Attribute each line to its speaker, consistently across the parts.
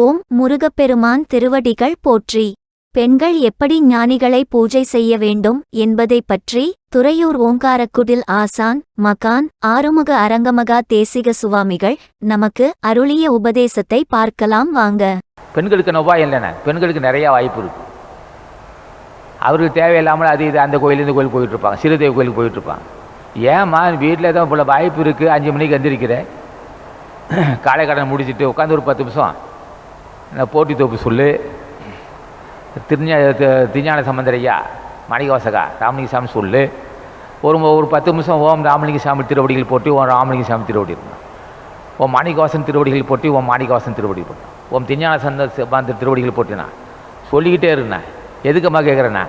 Speaker 1: ஓம் முருகப்பெருமான் திருவடிகள் போற்றி. பெண்கள் எப்படி ஞானிகளை பூஜை செய்ய வேண்டும் என்பதை பற்றி துறையூர் ஓங்காரக்குடில் ஆசான் மகான் ஆறுமுக அரங்கமகா தேசிக சுவாமிகள் நமக்கு அருளிய உபதேசத்தை பார்க்கலாம் வாங்க.
Speaker 2: பெண்களுக்கு உபாயம் இல்லைண்ணே. பெண்களுக்கு நிறையா வாய்ப்பு இருக்கு. அவருக்கு தேவையில்லாமல் அது இது அந்த கோயிலேருந்து இந்த கோயில் போயிட்டு இருப்பாங்க. சிறுதேவி கோயிலுக்கு போயிட்டு இருப்பாங்க. ஏம்மா வீட்டில் தான் இவ்வளோ வாய்ப்பு இருக்குது அஞ்சு மணிக்கு எந்திரிக்கிறேன். காலை கடன் முடிச்சுட்டு உட்காந்து ஒரு பத்து நிமிஷம். நான் போட்டி தோப்பு சொல்லு. திருஞா திருஞான சம்பந்தரையா ஐயா ராமலிங்க சாமி சொல்லு. ஒரு ஒரு பத்து நிமிஷம் ஓம் ராமலிங்க சாமி திருவடிகள் போட்டு ஓம் ராமலிங்க சாமி திருவடி இருக்கணும். ஓம் மாணிகவாசன் திருவடிகள் போட்டு ஓம் மாணிகவாசன் திருவடி போட்டு ஓம் திருஞான சந்த சம்பந்த திருவடிகள் போட்டுனா சொல்லிக்கிட்டே இருந்தேன். எதுக்கம்மா கேட்குறேண்ணா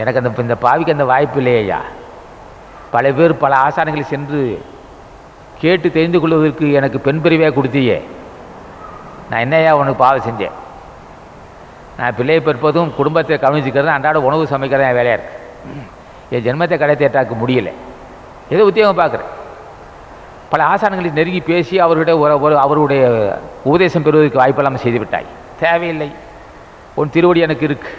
Speaker 2: எனக்கு அந்த இந்த பாவிக்கு அந்த வாய்ப்பு இல்லையா பல பேர் பல ஆசானங்களை சென்று கேட்டு தெரிந்து கொள்வதற்கு எனக்கு பெண் பிரிவாக கொடுத்தியே. நான் என்னையா உனக்கு பாவம் செஞ்சேன்? நான் பிள்ளையை பிற்பதும் குடும்பத்தை கவனிச்சுக்கிறது அன்றாட உணவு சமைக்கிறது என் வேலையாக இருக்குது என் ஜென்மத்தை கடை தேட்டாக்க முடியல. ஏதோ உத்தியோகம் பார்க்குறேன். பல ஆசானங்களை நெருங்கி பேசி அவர்கிட்ட ஒரு ஒரு அவருடைய உபதேசம் பெறுவதற்கு வாய்ப்பெல்லாம் செய்துவிட்டாய் தேவையில்லை. உன் திருவடி எனக்கு இருக்கு.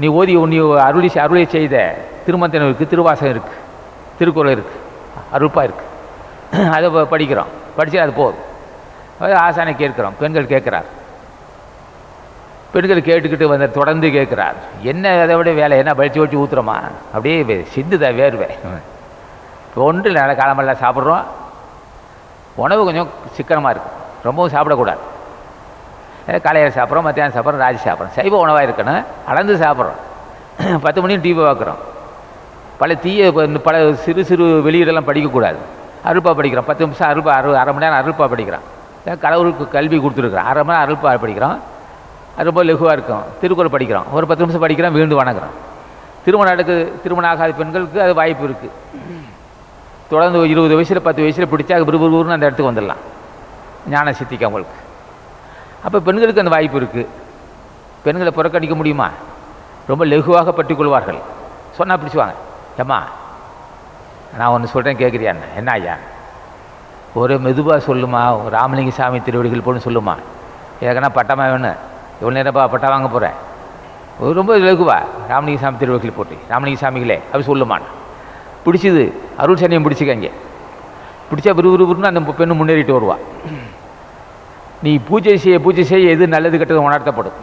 Speaker 2: நீ ஓதி உன் நீ அருளி அருளை செய்த திருமந்தனம் இருக்குது திருவாசகம் இருக்குது திருக்குறள் இருக்குது அருப்பா இருக்குது அதை படிக்கிறோம். படித்து அது போதும். ஆசானை கேட்குறோம். பெண்கள் கேட்குறார். பெண்கள் கேட்டுக்கிட்டு வந்து தொடர்ந்து கேட்குறார். என்ன அதை விட வேலை? என்ன பழிச்சு வச்சு ஊற்றுறோமா அப்படியே சிந்துதா வேர்வை. இப்போ ஒன்றும் நல்ல காலமெல்லாம் சாப்பிட்றோம். உணவு கொஞ்சம் சிக்கனமாக இருக்கும் ரொம்பவும் சாப்பிடக்கூடாது. காலையில் சாப்பிட்றோம் மத்தியானம் சாப்பிட்றோம் ராஜி சாப்பிட்றோம். சைவ உணவாக இருக்கணும். அளந்து சாப்பிட்றோம். பத்து மணிக்கு டிவி பார்க்குறோம் பல தீய பல சிறு சிறு வெளியீடெல்லாம் படிக்கக்கூடாது. அருப்பா படிக்கிறோம். பத்து நிமிஷம் அருப்பா அரு அரை மணி நேரம் அருப்பா படிக்கிறான் கடவுளுக்கு கல்வி கொடுத்துருக்குறோம் அரை மணி அருள் படிக்கிறோம் அது ரொம்ப லெகுவாக இருக்கும். திருக்குறள் படிக்கிறோம் ஒரு பத்து நிமிஷம் படிக்கிறோம் வீண்டு வணங்குறோம் திருமணம் நடக்கு திருமணம் ஆகாத பெண்களுக்கு அது வாய்ப்பு இருக்குது தொடர்ந்து இருபது வயசில் பத்து வயசில் பிடிச்சா விறுவிறுன்னு அந்த இடத்துக்கு வந்துடலாம். ஞான சித்திக்கு அவங்களுக்கு. அப்போ பெண்களுக்கு அந்த வாய்ப்பு இருக்குது பெண்களை புறக்கணிக்க முடியுமா? ரொம்ப லெகுவாக பற்றிக்கொள்வார்கள் சொன்னால் பிடிச்சுவாங்க. ஏம்மா நான் ஒன்று சொல்கிறேன் கேட்குறியா என்ன ஐயா? ஒரு மெதுவாக சொல்லுமா? ராமலிங்க சாமி திருவடிகள் போன்னு சொல்லுமா? எனக்குன்னா பட்டமா வேணும். இவ்வளோ நேரப்பா பட்டா வாங்க போகிறேன் ரொம்ப லகுவா ராமலிங்க சாமி திருவடிகள் போட்டு. ராமலிங்க சாமிகளே அப்படி சொல்லுமான் பிடிச்சிது அருள் சனியம் பிடிச்சிக்கங்க. பிடிச்சா விறுவிறுன்னு அந்த பெண்ணு முன்னேறிட்டு வருவா. நீ பூஜை செய்ய பூஜை செய்ய எது நல்லது கெட்டது உணர்த்தப்படும்.